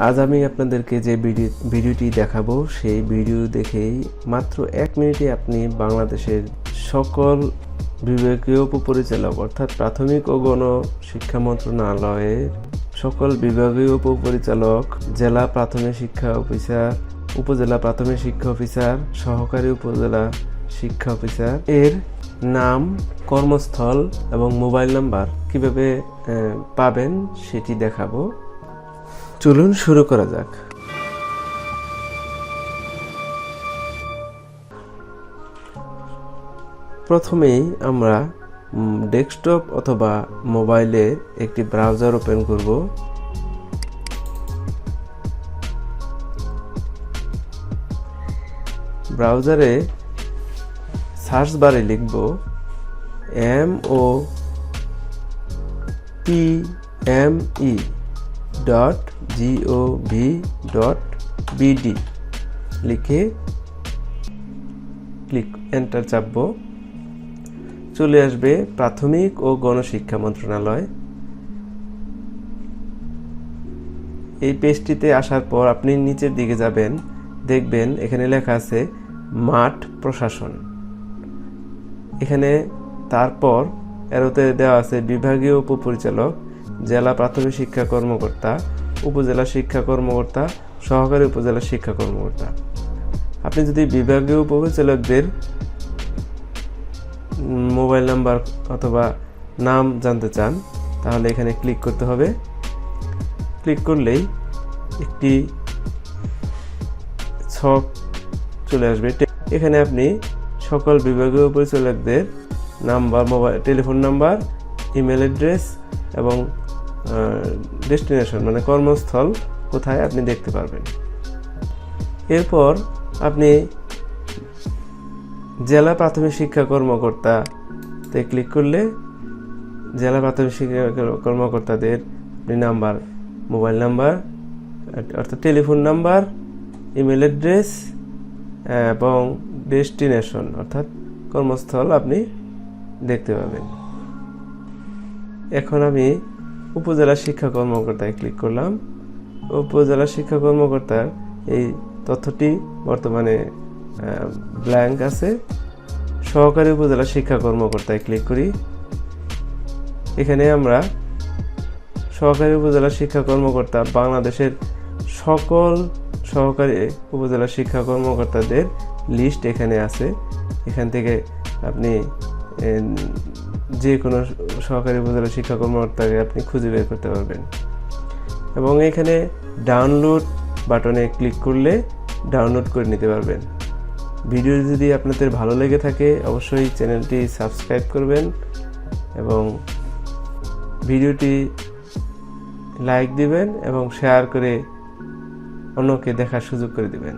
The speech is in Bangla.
আজ আমি আপনাদেরকে যে ভিডিও, ভিডিওটি দেখাবো, সেই ভিডিও দেখেই মাত্র এক মিনিটে আপনি বাংলাদেশের সকল বিভাগীয় উপপরিচালক, অর্থাৎ প্রাথমিক ও গণ শিক্ষা মন্ত্রণালয়ের সকল বিভাগীয় উপপরিচালক, জেলা প্রাথমিক শিক্ষা অফিসার, উপজেলা প্রাথমিক শিক্ষা অফিসার, সহকারী উপজেলা শিক্ষা অফিসার এর নাম, কর্মস্থল এবং মোবাইল নাম্বার কীভাবে পাবেন সেটি দেখাবো। চলুন শুরু করা যাক। প্রথমেই আমরা ডেস্কটপ অথবা মোবাইলে একটি ব্রাউজার ওপেন করব। ব্রাউজারে সার্চ বারে লিখব M O P M E. Dot G O V dot BD লিখে ক্লিক এন্টার চাপব। চলে আসবে প্রাথমিক ও গণশিক্ষা মন্ত্রণালয়। এই পেজটিতে আসার পর আপনি নিচের দিকে যাবেন, দেখবেন এখানে লেখা আছে মাঠ প্রশাসন। এখানে তারপর এরোতে দেওয়া আছে বিভাগীয় উপপরিচালক। জেলা প্রাথমিক শিক্ষা কর্মকর্তা, উপজেলা শিক্ষা কর্মকর্তা, সহকারী উপজেলা শিক্ষা কর্মকর্তা। আপনি যদি বিভাগীয় উপপরিচালকদের মোবাইল নাম্বার অথবা নাম জানতে চান, তাহলে এখানে ক্লিক করতে হবে। ক্লিক করলেই একটি ছক চলে আসবে। এখানে আপনি সকল বিভাগীয় পরিচালকদের number mobile telephone number, email address এবং ডেস্টিনেশন মানে কর্মস্থল কোথায় আপনি দেখতে পারবেন। এরপর আপনি জেলা প্রাথমিক শিক্ষা কর্মকর্তাতে ক্লিক করলে জেলা প্রাথমিক শিক্ষা কর্মকর্তাদের আপনি নাম্বার মোবাইল নাম্বার অর্থাৎ টেলিফোন নাম্বার ইমেল অ্যাড্রেস এবং ডেস্টিনেশন অর্থাৎ কর্মস্থল আপনি দেখতে পাবেন। এখন আমি উপজেলা শিক্ষা কর্মকর্তায় ক্লিক করলাম। উপজেলা শিক্ষা কর্মকর্তার এই তথ্যটি বর্তমানে ব্ল্যাঙ্ক আছে। সহকারী উপজেলা শিক্ষা কর্মকর্তায় ক্লিক করি। এখানে আমরা সহকারী উপজেলা শিক্ষা কর্মকর্তা বাংলাদেশের সকল সহকারী উপজেলা শিক্ষা কর্মকর্তাদের লিস্ট এখানে আছে। এখান থেকে আপনি যে কোনো সহকারী উপজেলা শিক্ষা কর্মকর্তাকে আপনি খুঁজে বের করতে পারবেন। এবং এখানে ডাউনলোড বাটনে ক্লিক করলে ডাউনলোড করে নিতে পারবেন। ভিডিও যদি আপনাদের ভালো লেগে থাকে, অবশ্যই চ্যানেলটি সাবস্ক্রাইব করবেন এবং ভিডিওটি লাইক দিবেন এবং শেয়ার করে অন্যকে দেখার সুযোগ করে দিবেন।